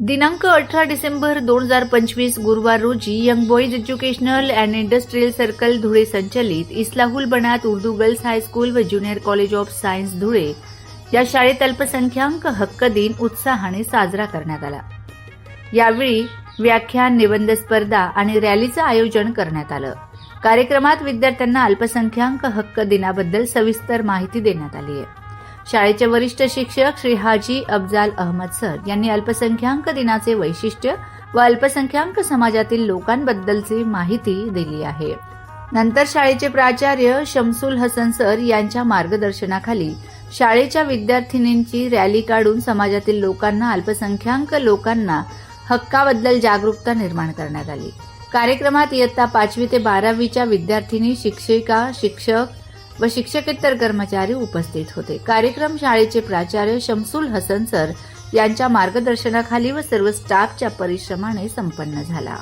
दिनांक अठरा डिसेंबर दोन हजार पंचवीस गुरुवार रोजी young boys educational and industrial circle Dhule संचलित Islahul Banat Urdu girls high school व junior college of science Dhule या शाळेत अल्पसंख्याक हक्क दिन उत्साहाने साजरा करण्यात आला. यावेळी व्याख्यान निबंध स्पर्धा आणि रॅलीचं आयोजन करण्यात आलं. कार्यक्रमात विद्यार्थ्यांना अल्पसंख्याक हक्क दिनाबद्दल सविस्तर माहिती देण्यात आली आहे. शाळेचे वरिष्ठ शिक्षक श्री हाजी अफजाल अहमद सर यांनी अल्पसंख्याक दिनाचे वैशिष्ट्य व अल्पसंख्याक समाजातील लोकांबद्दलची माहिती दिली आहे. नंतर शाळेचे प्राचार्य शमसुल हसन सर यांच्या मार्गदर्शनाखाली शाळेच्या विद्यार्थिनींची रॅली काढून समाजातील लोकांना अल्पसंख्याक लोकांना हक्काबद्दल जागरूकता निर्माण करण्यात आली. कार्यक्रमात इयत्ता पाचवी ते बारावीच्या विद्यार्थिनी शिक्षिका शिक्षक व शिक्षकेतर कर्मचारी उपस्थित होते. कार्यक्रम शाळेचे प्राचार्य शमसुल हसन सर यांच्या मार्गदर्शनाखाली व सर्व स्टाफच्या परिश्रमाने संपन्न झाला.